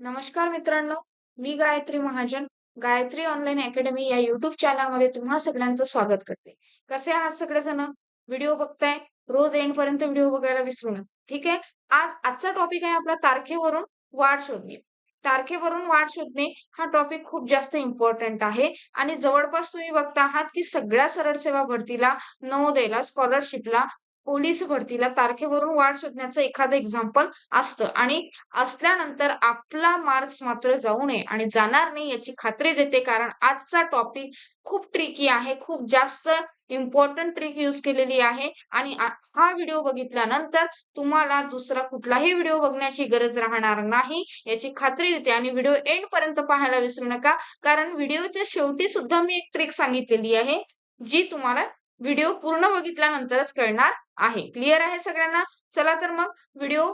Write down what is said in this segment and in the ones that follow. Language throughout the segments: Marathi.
नमस्कार मित्रांनो मी गायत्री महाजन गायत्री ऑनलाईन अकॅडमी या युट्यूब चॅनलमध्ये तुम्हा सगळ्यांचं स्वागत करते. कसे आहात सगळेजण? व्हिडिओ बघताय? रोज एंड पर्यंत व्हिडिओ बघायला विसरू नका. ठीक आहे? आज आजचा टॉपिक आहे आपला तारखेवरून वाढ शोधणे. तारखेवरून वाढ शोधणे हा टॉपिक खूप जास्त इम्पॉर्टंट आहे आणि जवळपास तुम्ही बघता आहात की सगळ्या सरळ सेवा भरतीला नवोदयला स्कॉलरशिपला पोलीस भरतीला तारखेवरून वाढ शोधण्याचं एखादं एक्झाम्पल असतं. आणि असल्यानंतर आपला मार्क्स मात्र जाऊ नये आणि जाणार नाही याची खात्री देते. कारण आजचा टॉपिक खूप ट्रिकी आहे. खूप जास्त इम्पॉर्टंट ट्रिक यूज केलेली आहे. आणि हा व्हिडिओ बघितल्यानंतर तुम्हाला दुसरा कुठलाही व्हिडिओ बघण्याची गरज राहणार नाही याची खात्री देते. आणि व्हिडिओ एंड पर्यंत पाहायला विसरू नका. कारण व्हिडिओच्या शेवटी सुद्धा मी एक ट्रिक सांगितलेली आहे जी तुम्हाला व्हिडिओ पूर्ण बघितल्यानंतरच कळणार आहे. क्लिअर आहे सगळ्यांना? चला तर मग व्हिडिओ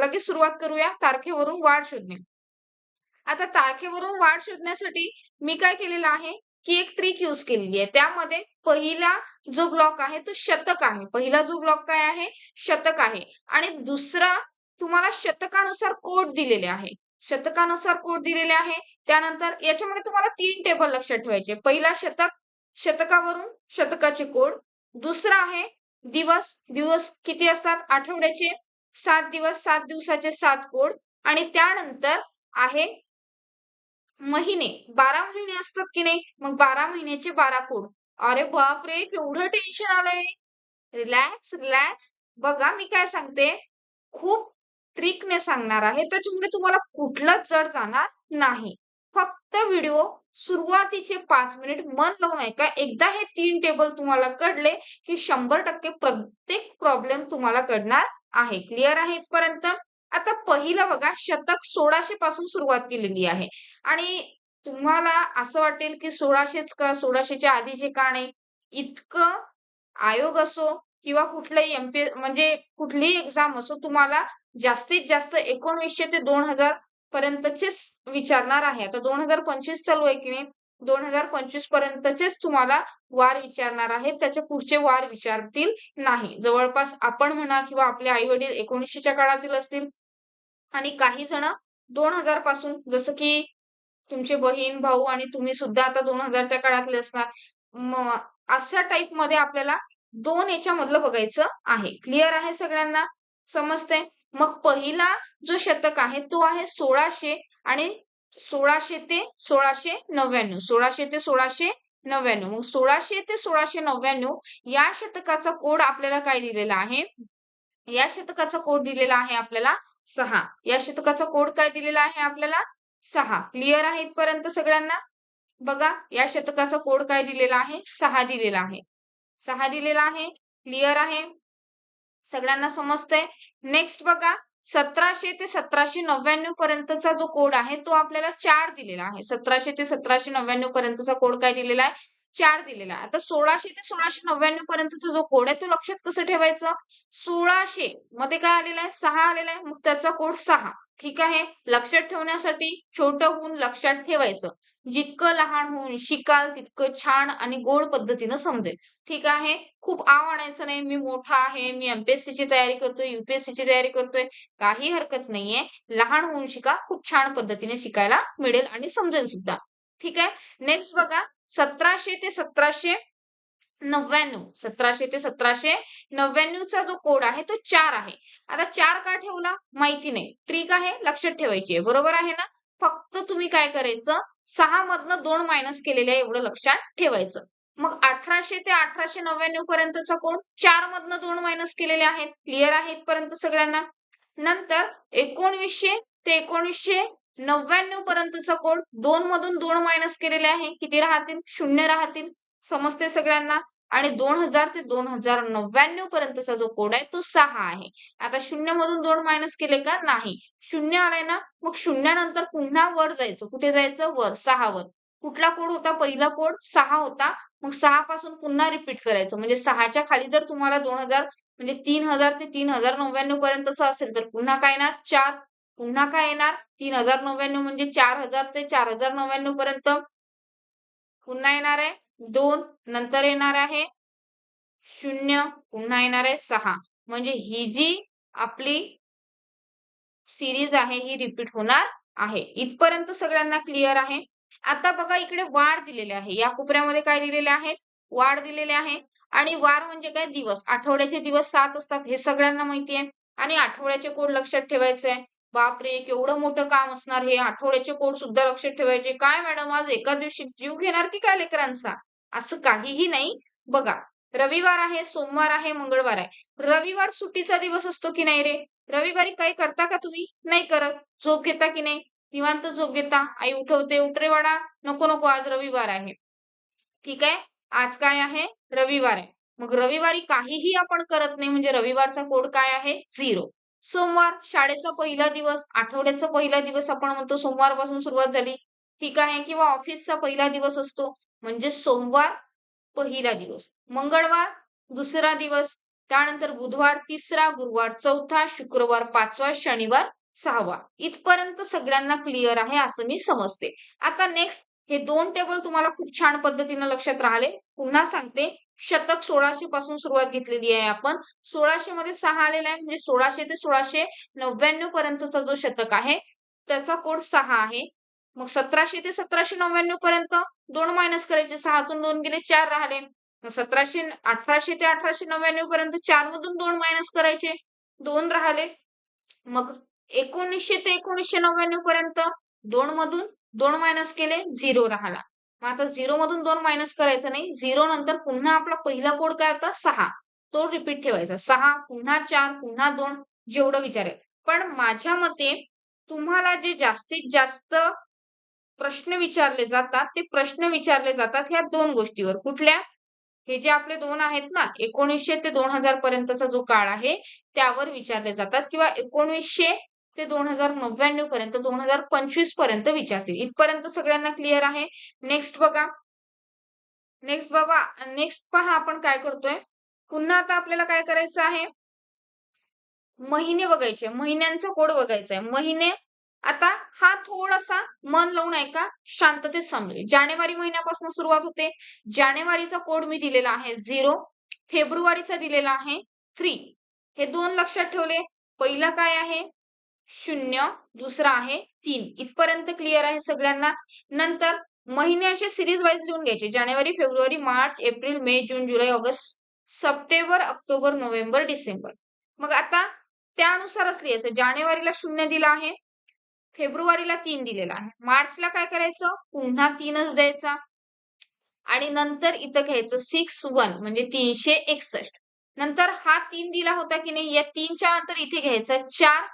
लगेच सुरुवात करूया. तारखेवरून वाढ शोधणे. आता तारखेवरून वाढ शोधण्यासाठी मी काय केलेलं आहे? की एक ट्रिक यूज केलेली आहे. त्यामध्ये पहिला जो ब्लॉक आहे तो शतक आहे. पहिला जो ब्लॉक काय आहे? शतक आहे. आणि दुसरा तुम्हाला शतकानुसार कोड दिलेले आहे. शतकानुसार कोड दिलेले आहे. त्यानंतर याच्यामध्ये तुम्हाला तीन टेबल लक्षात ठेवायचे. पहिला शतक शतकावरून शतकाचे कोड. दुसरा आहे दिवस. दिवस किती असतात? आठवड्याचे. सात दिवस सात दिवसाचे सात कोड. आणि त्यानंतर आहे महिने. बारा महिने असतात की नाही? मग बारा महिन्याचे बारा कोड. अरे बापरे केवढं टेन्शन आलंय. रिलॅक्स रिलॅक्स बघा मी काय सांगते. खूप ट्रिकने सांगणार आहे. त्याच्यामुळे तुम्हाला कुठलंच जड जाणार नाही. फक्त व्हिडिओ सुरुवातीचे पाच मिनिट मन लावून ऐका. एकदा हे तीन टेबल तुम्हाला कळले की शंभर टक्के प्रत्येक प्रॉब्लेम तुम्हाला कळणार आहे. क्लिअर आहे इथपर्यंत? आता पहिलं बघा शतक सोळाशे पासून सुरुवात केलेली आहे. आणि तुम्हाला असं वाटेल की सोळाशेच का सोळाशेच्या आधीचे का नाही? इतकं आयोग असो किंवा कुठलंही एमपी म्हणजे कुठलीही एक्झाम असो तुम्हाला जास्तीत जास्त एकोणवीसशे ते दोन हजार पर्यंतचेच विचारणार आहे. आता दोन हजार पंचवीस चालू आहे की नाही? दोन हजार पंचवीस पर्यंतचेच तुम्हाला वार विचारणार आहेत त्याच्या पुढचे वार विचारतील नाही. जवळपास आपण म्हणा किंवा आपले आई वडील एकोणीसशेच्या काळातील असतील. आणि काही जण दोन हजारपासून जसं की तुमचे बहीण भाऊ आणि तुम्ही सुद्धा आता दोन हजारच्या काळातले असणार. अशा टाईपमध्ये आपल्याला दोन याच्या मधलं बघायचं आहे. क्लिअर आहे सगळ्यांना? समजते मग पहिला जो शतक आहे तो आहे सोळाशे आणि सोळाशे ते सोळाशे नव्याण्णव. सोळाशे ते सोळाशे नव्याण्णव. मग सोळाशे ते सोळाशे नव्याण्णव या शतकाचा कोड आपल्याला काय दिलेला आहे? या शतकाचा कोड दिलेला आहे आपल्याला सहा. या शतकाचा कोड काय दिलेला आहे आपल्याला? सहा. क्लिअर आहे इथपर्यंत सगळ्यांना? बघा या शतकाचा कोड काय दिलेला आहे? सहा दिलेला आहे. सहा दिलेला आहे. क्लिअर आहे? सगळ्यांना समजतंय. नेक्स्ट बघा सतराशे ते सतराशे नव्याण्णव पर्यंतचा जो कोड आहे तो आपल्याला चार दिलेला आहे. सतराशे ते सतराशे नव्याण्णव पर्यंतचा कोड काय दिलेला आहे? चार दिलेला आहे. आता सोळाशे ते सोळाशे नव्याण्णव पर्यंतचा जो कोड आहे तो लक्षात कसं ठेवायचं? सोळाशे मध्ये काय आलेला आहे? सहा आलेला आहे. मग त्याचा कोड सहा. ठीक आहे? लक्षात ठेवण्यासाठी छोटं होऊन लक्षात ठेवायचं. जितकं लहान होऊन शिकाल तितकं छान आणि गोड पद्धतीनं समजेल. ठीक आहे? खूप आव आणायचं नाही. मी मोठा आहे. मी एमपीएससी ची तयारी करतोय युपीएससी ची तयारी करतोय. काही हरकत नाहीये. लहान होऊन शिका. खूप छान पद्धतीने शिकायला मिळेल आणि समजेल सुद्धा. ठीक आहे? नेक्स्ट बघा. सतराशे ते सतराशे नव्याण्णव. सतराशे ते सतराशे नव्याण्णवचा जो कोड आहे तो चार आहे. आता चार का ठेवला? माहिती नाही. ट्रिक आहे लक्षात ठेवायची आहे. बरोबर आहे ना? फक्त तुम्ही काय करायचं? सहा मधनं दोन मायनस केलेले आहे एवढं लक्षात ठेवायचं. मग अठराशे ते अठराशे नव्याण्णव पर्यंतचा कोड? चार मधनं दोन मायनस केलेले आहेत. क्लिअर आहेत इथपर्यंत सगळ्यांना? नंतर एकोणवीसशे ते एकोणीसशे नव्याण्णव पर्यंतचा कोड दोन मधून दोन मायनस केलेले आहे. किती राहतील? शून्य राहतील. समजते सगळ्यांना? आणि दोन हजार ते दोन हजार नव्याण्णव पर्यंतचा जो कोड आहे तो सहा आहे. आता शून्य मधून दोन मायनस केले का? नाही. शून्य आलाय ना? मग शून्यानंतर पुन्हा वर जायचं. कुठे जायचं? वर सहा वर. कुठला कोड होता? पहिला कोड सहा होता. मग सहा पासून पुन्हा रिपीट करायचं. म्हणजे सहाच्या खाली जर तुम्हाला दोन हजार म्हणजे तीन हजार ते तीन हजार नव्याण्णव पर्यंतचा असेल तर पुन्हा काय येणार? चार. पुन्हा काय येणार? तीन हजार नव्याण्णव म्हणजे चार हजार ते चार हजार नव्याण्णव पर्यंत. पुन्हा येणार आहे दोन नंतर येणार आहे शून्य पुन्हा येणार आहे सहा. म्हणजे ही जी आपली सिरीज आहे ही रिपीट होणार आहे. इथपर्यंत सगळ्यांना क्लिअर आहे. आता बघा इकडे वाढ दिलेले आहे. या कोपऱ्यामध्ये काय दिलेले आहेत? वाढ दिलेले आहे. आणि वार म्हणजे काय? दिवस. आठवड्याचे दिवस सात असतात हे सगळ्यांना माहिती आहे. आणि आठवड्याचे कोड लक्षात ठेवायचे आहे बापरे केवढं मोठं काम असणार हे? आठवड्याचे कोड सुद्धा लक्षात ठेवायचे? काय मॅडम आज एका दिवशी जीव घेणार की काय लेकरांचा? असं काहीही नाही. बघा रविवार आहे सोमवार आहे मंगळवार आहे. रविवार सुट्टीचा दिवस असतो की नाही रे? रविवारी काही करता का तुम्ही? नाही करत. झोप घेता की नाही? निवांत झोप घेता. आई उठवते उठरे वाडा नको नको आज रविवार आहे. ठीक आहे? आज काय आहे? रविवार आहे. मग रविवारी काहीही आपण करत नाही म्हणजे रविवारचा कोड काय आहे? झिरो. सोमवार शाळेचा पहिला दिवस आठवड्याचा पहिला दिवस आपण म्हणतो सोमवारपासून सुरुवात झाली. ठीक आहे किंवा ऑफिसचा पहिला दिवस असतो म्हणजे सोमवार पहिला दिवस. मंगळवार दुसरा दिवस त्यानंतर बुधवार तिसरा गुरुवार चौथा शुक्रवार पाचवा शनिवार सहावा. इथपर्यंत सगळ्यांना क्लिअर आहे असं मी समजते. आता नेक्स्ट हे दोन टेबल तुम्हाला खूप छान पद्धतीने लक्षात राहिले. पुन्हा सांगते शतक सोळाशे पासून सुरुवात घेतलेली आहे आपण. सोळाशे मध्ये सहा आलेला आहे म्हणजे सोळाशे ते सोळाशे नव्याण्णव पर्यंतचा जो शतक आहे त्याचा कोड सहा आहे. मग सतराशे ते सतराशे नव्याण्णव पर्यंत दोन मायनस करायचे सहातून दोन गेले चार राहिले. सतराशे अठराशे ते अठराशे नव्याण्णव पर्यंत चार मधून दोन मायनस करायचे दोन राहिले. मग एकोणीसशे ते एकोणीसशे नव्याण्णव पर्यंत दोन मधून दोन मायनस केले झिरो राहिला. मग आता झिरो मधून दोन मायनस करायचं नाही. झिरो नंतर पुन्हा आपला पहिला कोड काय होता? सहा. तो रिपीट ठेवायचा. सहा पुन्हा चार पुन्हा दोन जेवढं विचारेल. पण माझ्या मते तुम्हाला जे जास्तीत जास्त प्रश्न विचारले जातात ते प्रश्न विचारले जातात ह्या दोन गोष्टीवर. कुठल्या? हे जे आपले दोन आहेत ना एकोणीसशे ते दोन हजार पर्यंतचा जो काळ आहे त्यावर विचारले जातात. किंवा एकोणीसशे ते दोन हजार नव्याण्णव पर्यंत दोन हजार पंचवीसपर्यंत विचारतील. इथपर्यंत सगळ्यांना क्लिअर आहे. नेक्स्ट बघा. नेक्स्ट बाबा नेक्स्ट पहा आपण काय करतोय. पुन्हा आता आपल्याला काय करायचं आहे? महिने बघायचे. महिन्यांचा कोड बघायचा आहे महिने आता हा थोडासा मन लावून ऐका. शांततेत समजेल जानेवारी महिन्यापासून सुरुवात होते. जानेवारीचा कोड मी दिलेला आहे झिरो फेब्रुवारीचा दिलेला आहे थ्री हे दोन लक्षात ठेवले. पहिला काय आहे? शून्य दुसरा आहे तीन. इथपर्यंत क्लिअर आहे सगळ्यांना? नंतर महिने असे सिरीज वाईज लिहून घ्यायचे. जानेवारी फेब्रुवारी मार्च एप्रिल मे जून जुलै ऑगस्ट सप्टेंबर ऑक्टोबर नोव्हेंबर डिसेंबर. मग आता त्यानुसारच लिहायचं जानेवारीला शून्य दिला आहे. फेब्रुवारीला तीन दिलेला आहे. मार्चला काय करायचं? पुन्हा तीनच द्यायचा. आणि नंतर इथं घ्यायचं सिक्स वन म्हणजे तीनशे एकसष्ट. नंतर हा तीन दिला होता की नाही? या तीनच्या नंतर इथे घ्यायचा चार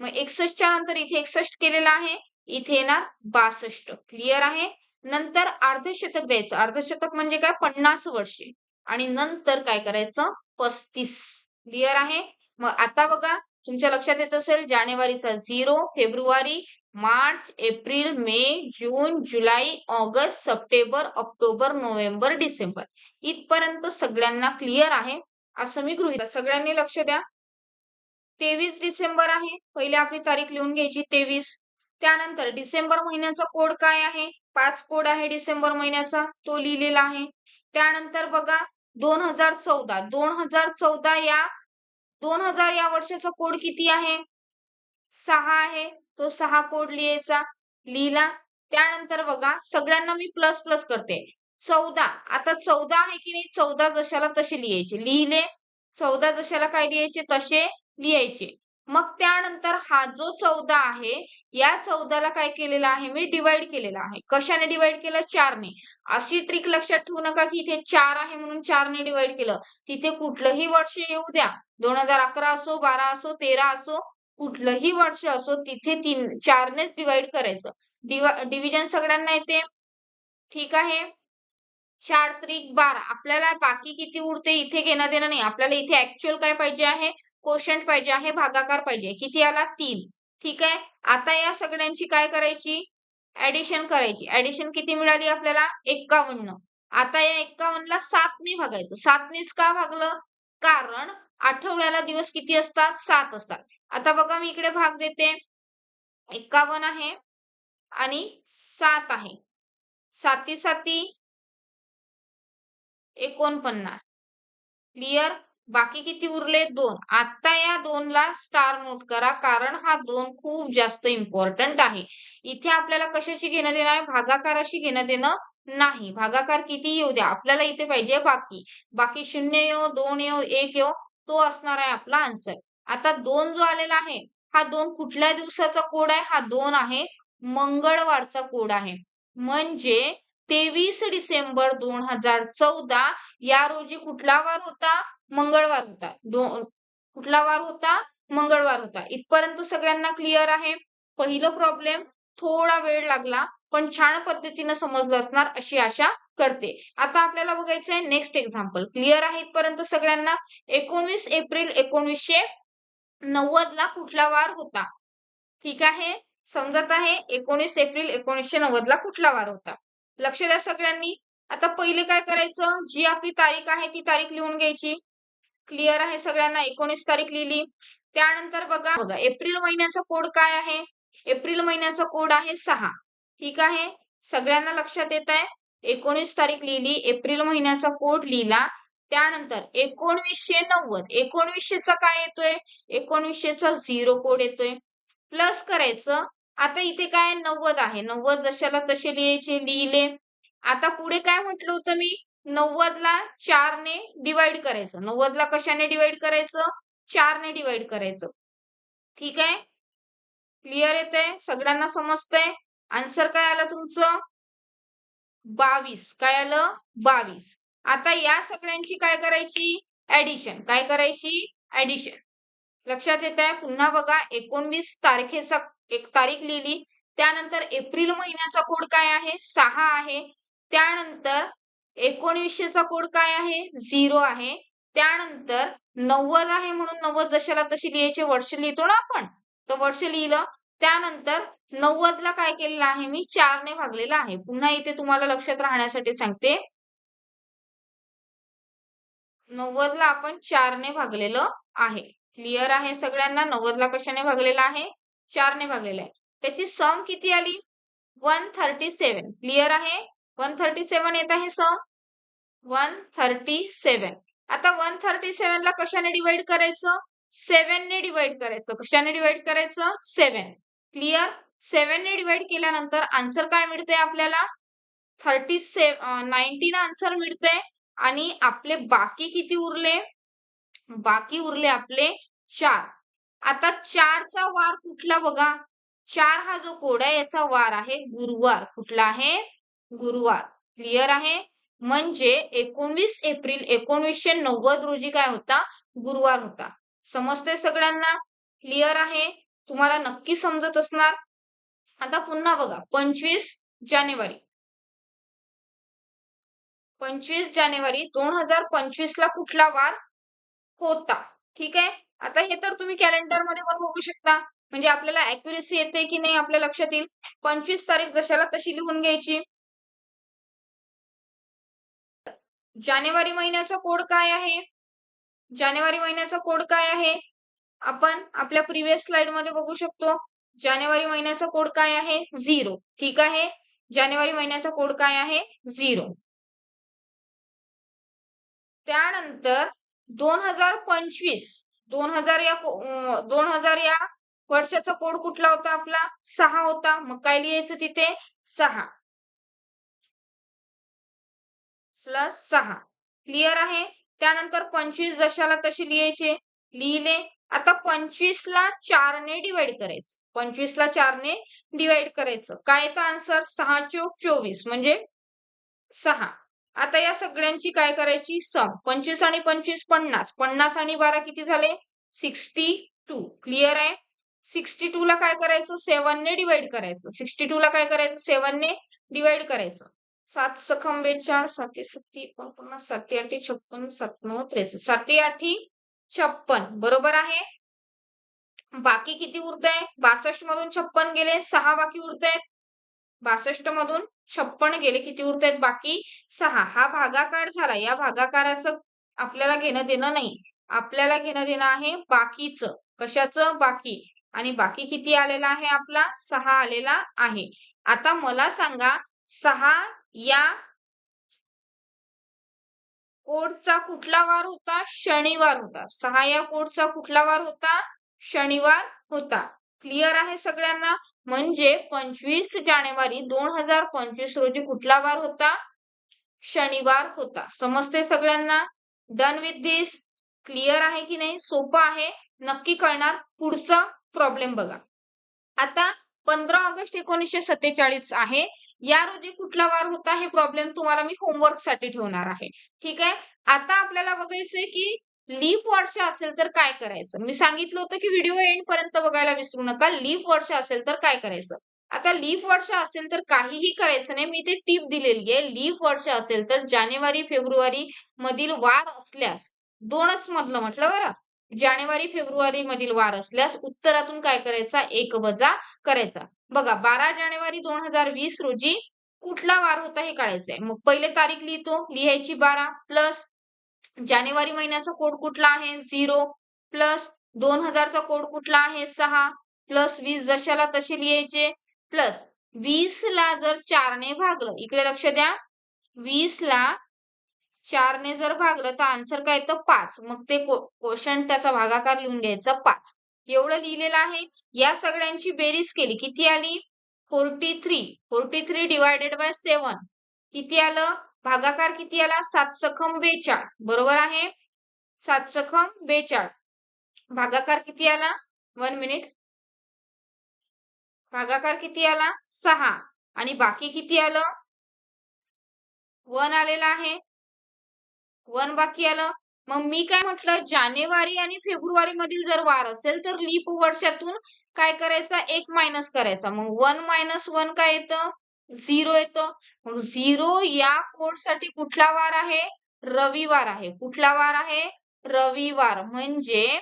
मग एकसष्टच्या नंतर इथे एकसष्ट केलेला आहे. इथे येणार बासष्ट. क्लिअर आहे? नंतर अर्धशतक द्यायचं. अर्धशतक म्हणजे काय? पन्नास वर्षे. आणि नंतर काय करायचं? पस्तीस. क्लिअर आहे? मग आता बघा तुमच्या लक्षात येत असेल जानेवारीचा झिरो फेब्रुवारी मार्च एप्रिल मे जून जुलै ऑगस्ट सप्टेंबर ऑक्टोबर नोव्हेंबर डिसेंबर. इथपर्यंत सगळ्यांना क्लिअर आहे? असं मी गृहित सगळ्यांनी लक्ष द्या. तेवीस डिसेंबर आहे. पहिले आपली तारीख लिहून घ्यायची तेवीस. त्यानंतर डिसेंबर महिन्याचा कोड काय आहे? पाच कोड आहे डिसेंबर महिन्याचा तो लिहिलेला आहे. त्यानंतर बघा दोन हजार चौदा दोन हजार चौदा या दोन हजार या वर्षाचा कोड किती आहे? सहा आहे. तो सहा कोड लिहायचा लिहिला. त्यानंतर बघा सगळ्यांना मी प्लस प्लस करते. चौदा आता चौदा आहे की नाही? चौदा जशाला तसे लिहायचे. लिहिले चौदा जशाला काय लिहायचे? तसे लिहायचे. मग त्यानंतर हा जो चौदा आहे या चौदाला काय केलेला आहे मी? डिवाइड केलेला आहे. कशाने डिवाइड केलं? चारने. अशी ट्रिक लक्षात ठेवू नका की इथे चार आहे म्हणून चारने डिवाइड केलं. तिथे कुठलंही वर्ष येऊ द्या. दोन हजार अकरा असो बारा असो तेरा असो कुठलंही वर्ष असो तिथे तीन चारनेच डिवाइड करायचं. डिव्हिजन सगळ्यांना येते. ठीक आहे? चार त्रिक बारा. आपल्याला बाकी किती उरते इथे घेणं देणं नाही. आपल्याला इथे ऍक्च्युअल काय पाहिजे आहे? कोशंट पाहिजे आहे भागाकार पाहिजे किती आला? तीन. ठीक आहे? आता या सगळ्यांची काय करायची? ऍडिशन करायची. ऍडिशन किती मिळाली आपल्याला? एक्कावन्न. आता या एक्कावन्नला सातने भागायचं. सातनेच का भागलं? कारण आठवड्याला दिवस किती असतात? सात असतात. आता बघा मी इकडे भाग देते. एक्कावन्न आहे आणि सात आहे. साती साती एकोणपन्नास. क्लिअर बाकी किती उरले? दोन. आता या दोनला स्टार नोट करा कारण हा दोन खूप जास्त इम्पॉर्टंट आहे. इथे आपल्याला कशाशी घेणं देणं आहे भागाकाराशी घेणं देणं नाही. भागाकार किती येऊ द्या? आपल्याला इथे पाहिजे बाकी. बाकी शून्य येऊ दोन येऊ एक येऊ तो असणार आहे आपला आन्सर आता दोन जो आलेला आहे हा दोन कुठल्या दिवसाचा कोड आहे? हा दोन आहे मंगळवारचा कोड आहे. म्हणजे तेवीस डिसेंबर दोन हजार चौदा या रोजी कुठला वार होता? मंगळवार होता. दोन कुठला वार होता? मंगळवार होता. इथपर्यंत सगळ्यांना क्लिअर आहे. पहिलं प्रॉब्लेम थोडा वेळ लागला पण छान पद्धतीनं समजलं असणार अशी आशा करते. आता आपल्याला बघायचंय नेक्स्ट एक्झाम्पल क्लिअर आहे इथपर्यंत सगळ्यांना? एकोणवीस एप्रिल एकोणवीसशे नव्वद ला कुठला वार होता? ठीक आहे? समजत आहे? एकोणीस एप्रिल एकोणीसशे नव्वद ला कुठला वार होता? लक्ष द्या सगळ्यांनी. आता पहिले काय करायचं? जी आपली तारीख आहे ती तारीख लिहून घ्यायची. क्लिअर आहे सगळ्यांना? एकोणीस तारीख लिहिली. त्यानंतर बघा बघा एप्रिल महिन्याचा कोड काय आहे? एप्रिल महिन्याचा कोड आहे सहा. ठीक आहे? सगळ्यांना लक्षात येत आहे? एकोणीस तारीख लिहिली एप्रिल महिन्याचा कोड लिहिला. त्यानंतर एकोणवीसशे नव्वद. एकोणवीसशेचा काय येतोय? एकोणवीसशेचा झिरो कोड येतोय. प्लस करायचं आता इथे काय नव्वद आहे. नव्वद जशाला तसे लिहायचे लिहिले. आता पुढे काय म्हटलं होतं मी? नव्वदला चारने डिवाइड करायचं. नव्वदला कशाने डिवाइड करायचं? चारने डिवाइड करायचं. ठीक आहे? क्लिअर येतंय? सगळ्यांना समजतंय? आन्सर काय आलं तुमचं? बावीस. काय आलं? बावीस. आता या सगळ्यांची काय करायची? ऍडिशन काय करायची? ऍडिशन लक्षात येत आहे पुन्हा बघा एकोणवीस तारखेचा एक तारीख लिहिली. त्यानंतर एप्रिल महिन्याचा कोड काय आहे? सहा आहे. त्यानंतर एकोणीसशेचा कोड काय आहे? झिरो आहे. त्यानंतर नव्वद आहे म्हणून नव्वद जशाला तशी लिहायचे वर्ष लिहितो ना आपण? तर वर्ष लिहिलं. त्यानंतर नव्वदला काय केलेलं आहे मी? चारने भागलेलं आहे. पुन्हा इथे तुम्हाला लक्षात राहण्यासाठी सांगते. नव्वदला आपण चारने भागलेलं आहे. क्लिअर आहे सगळ्यांना? नव्वदला कशाने भागलेलं आहे? चारने भागलेला आहे. त्याची सम किती आली? वन थर्टी सेवन क्लिअर आहे? वन थर्टी सेवन येत आहे सम वन थर्टी सेवन आता वन थर्टी सेवन ला कशाने डिवाइड करायचं? सेवन ने डिवाइड करायचं. कशाने डिवाइड करायचं? सेवन क्लिअर सेवन ने डिवाइड केल्यानंतर आन्सर काय मिळते आपल्याला? थर्टी से नाईन्टीन आन्सर मिळते आणि आपले बाकी किती उरले? बाकी उरले आपले चार. आता चारचा वार कुठला बघा? चार हा जो कोड आहे याचा वार आहे गुरुवार. कुठला आहे? गुरुवार. क्लिअर आहे? म्हणजे एकोणवीस एप्रिल एकोणवीसशे नव्वद रोजी काय होता? गुरुवार होता. समजते सगळ्यांना? क्लिअर आहे? तुम्हाला नक्की समजत असणार? आता पुन्हा बघा. पंचवीस जानेवारी. पंचवीस जानेवारी दोन हजार पंचवीस ला कुठला वार होता? ठीक आहे? आता हे तर तुम्ही कॅलेंडरमध्ये पण बघू शकता. म्हणजे आपल्याला अॅक्युरेसी येते की नाही आपल्या लक्षात येईल. पंचवीस तारीख जशाला तशी लिहून घ्यायची. जानेवारी महिन्याचा कोड काय आहे? जानेवारी महिन्याचा कोड काय आहे? आपण आपल्या प्रिव्हियस स्लाइडमध्ये बघू शकतो. जानेवारी महिन्याचा कोड काय आहे? झिरो ठीक आहे? जानेवारी महिन्याचा कोड काय आहे? झिरो त्यानंतर दोन हजार पंचवीस दोन हजार या दोन हजार या वर्षाचा कोड कुठला होता आपला? सहा होता. मग काय लिहायचं तिथे? सहा. प्लस सहा. क्लिअर आहे? त्यानंतर पंचवीस जशाला तशी लिहायचे? लिहिले. आता पंचवीस ला चारने डिवाइड करायचं. पंचवीस ला चारने डिवाइड करायचं. काय तर आन्सर सहा चोक चोवीस. म्हणजे सहा. आता या सगळ्यांची काय करायची? सम. पंचवीस आणि पंचवीस पन्नास. पन्नास आणि बारा किती झाले? Sixty two. क्लिअर आहे? सिक्स्टी टू ला काय करायचं? सेवनने डिवाइड करायचं. सिक्स्टी टू ला काय करायचं? सेवन ने डिवाइड करायचं. सात सखम बेचाळ साती सत्ती एकोणपन्नास साती आठी छप्पन सात नऊ त्रेसष्ट. साती आठी छप्पन. बरोबर आहे? बाकी किती उरत आहे बासष्ट मधून छप्पन गेले सहा बाकी उरत आहेत बासष्ट मधून छप्पन गेले. किती उरत आहेत बाकी? सहा. हा भागाकार झाला. या भागाकाराचं आपल्याला घेणं देणं नाही. आपल्याला घेणं देणं आहे बाकीचं. कशाचं? बाकी. आणि बाकी किती आलेला आहे आपला? सहा आलेला आहे. आता मला सांगा सहा या कोडचा कुठला वार होता? शनिवार होता. सहा या कोडचा कुठला वार होता? शनिवार होता. क्लिअर आहे सगळ्यांना? म्हणजे पंचवीस जानेवारी दोन हजार पंचवीस रोजी कुठला वार होता? शनिवार होता. समजते सगळ्यांना? डन विथ दिस क्लिअर आहे की नाही? सोपं आहे. नक्की कळणार. पुढचा प्रॉब्लेम बघा. आता पंधरा ऑगस्ट एकोणीसशे सत्तेचाळीस आहे. या रोजी कुठला वार होता? हे प्रॉब्लेम तुम्हाला मी होमवर्कसाठी ठेवणार आहे. ठीक आहे? आता आपल्याला बघायचंय की लीफ वर्ष असेल तर काय करायचं? मी सांगितलं होतं की व्हिडिओ एंड पर्यंत बघायला विसरू नका. लीफ वर्ष असेल तर काय करायचं? आता लीफ वर्ष असेल तर काहीही करायचं नाही. मी ते टीप दिलेली आहे. लीफ वर्ष असेल तर जानेवारी फेब्रुवारी मधील वार असल्यास दोनच मधलं म्हटलं बरं. जानेवारी फेब्रुवारी मधील वार असल्यास उत्तरातून काय करायचा? एक वजा करायचा. बघा बारा जानेवारी दोन हजार वीस रोजी कुठला वार होता हे काढायचंय. मग पहिले तारीख लिहितो. लिहायची बारा प्लस जानेवारी महिन्याचा कोड कुठला आहे? झिरो प्लस दोन हजारचा कोड कुठला आहे? सहा प्लस वीस जशाला तसे लिहायचे. प्लस वीस ला जर चारने भागलं इकडे लक्ष द्या. वीस ला चारने जर भागलं तर आन्सर काय येतं? पाच. मग ते क्वेश्चन त्याचा भागाकार लिहून घ्यायचा पाच. एवढं लिहिलेलं आहे. या सगळ्यांची बेरीज केली. किती आली? Forty three forty three divided by seven किती आलं? भागाकार किती आला? सात सखम बेचाळ. बरोबर आहे? सात सखम बेचाळ. भागाकार किती आला? One minute. भागाकार किती आला? सहा. आणि बाकी किती आलं? वन आलेलं आहे. वन बाकी आलं. मग मी काय म्हटलं? जानेवारी आणि फेब्रुवारी मधील जर वार असेल तर लीप वर्षातून काय करायचा? एक मायनस करायचा. मग वन मायनस वन काय येतं? झिरो येतं. मग झिरो या कोडसाठी कुठला वार आहे? रविवार आहे. कुठला वार आहे? रविवार. म्हणजे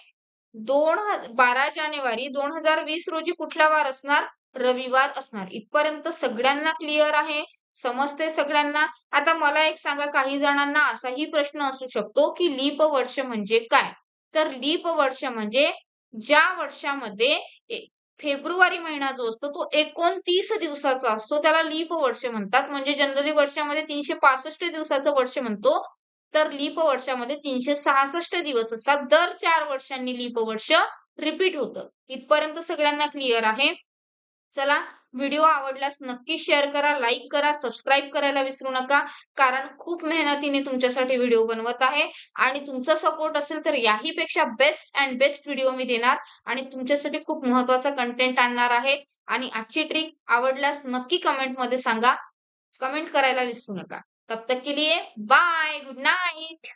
दोन बारा जानेवारी दोन हजार वीस रोजी कुठला वार असणार? रविवार असणार. इथपर्यंत सगळ्यांना क्लिअर आहे? समजते सगळ्यांना? आता मला एक सांगा काही जणांना असाही प्रश्न असू शकतो की लीप वर्ष म्हणजे काय? तर लीप वर्ष म्हणजे ज्या वर्षामध्ये फेब्रुवारी महिना जो असतो तो एकोणतीस दिवसाचा असतो. त्याला लीप वर्ष म्हणतात. म्हणजे जनरली वर्षामध्ये तीनशे पासष्ट दिवसाचं वर्ष म्हणतो. तर लीप वर्षामध्ये तीनशे सहासष्ट दिवस असतात. दर चार वर्षांनी लीप वर्ष रिपीट होतं. इथपर्यंत सगळ्यांना क्लिअर आहे. चला व्हिडिओ आवडल्यास नक्की शेअर करा लाईक करा सबस्क्राईब करायला विसरू नका. कारण खूप मेहनतीने तुमच्यासाठी व्हिडिओ बनवत आहे. आणि तुमचा सपोर्ट असेल तर याही पेक्षा बेस्ट अँड बेस्ट व्हिडिओ मी देणार. आणि तुमच्यासाठी खूप महत्त्वाचा कंटेंट आणणार आहे. आणि आजची ट्रिक आवडल्यास नक्की कमेंटमध्ये सांगा. कमेंट करायला विसरू नका. तब तक के लिए बाय गुड नाईट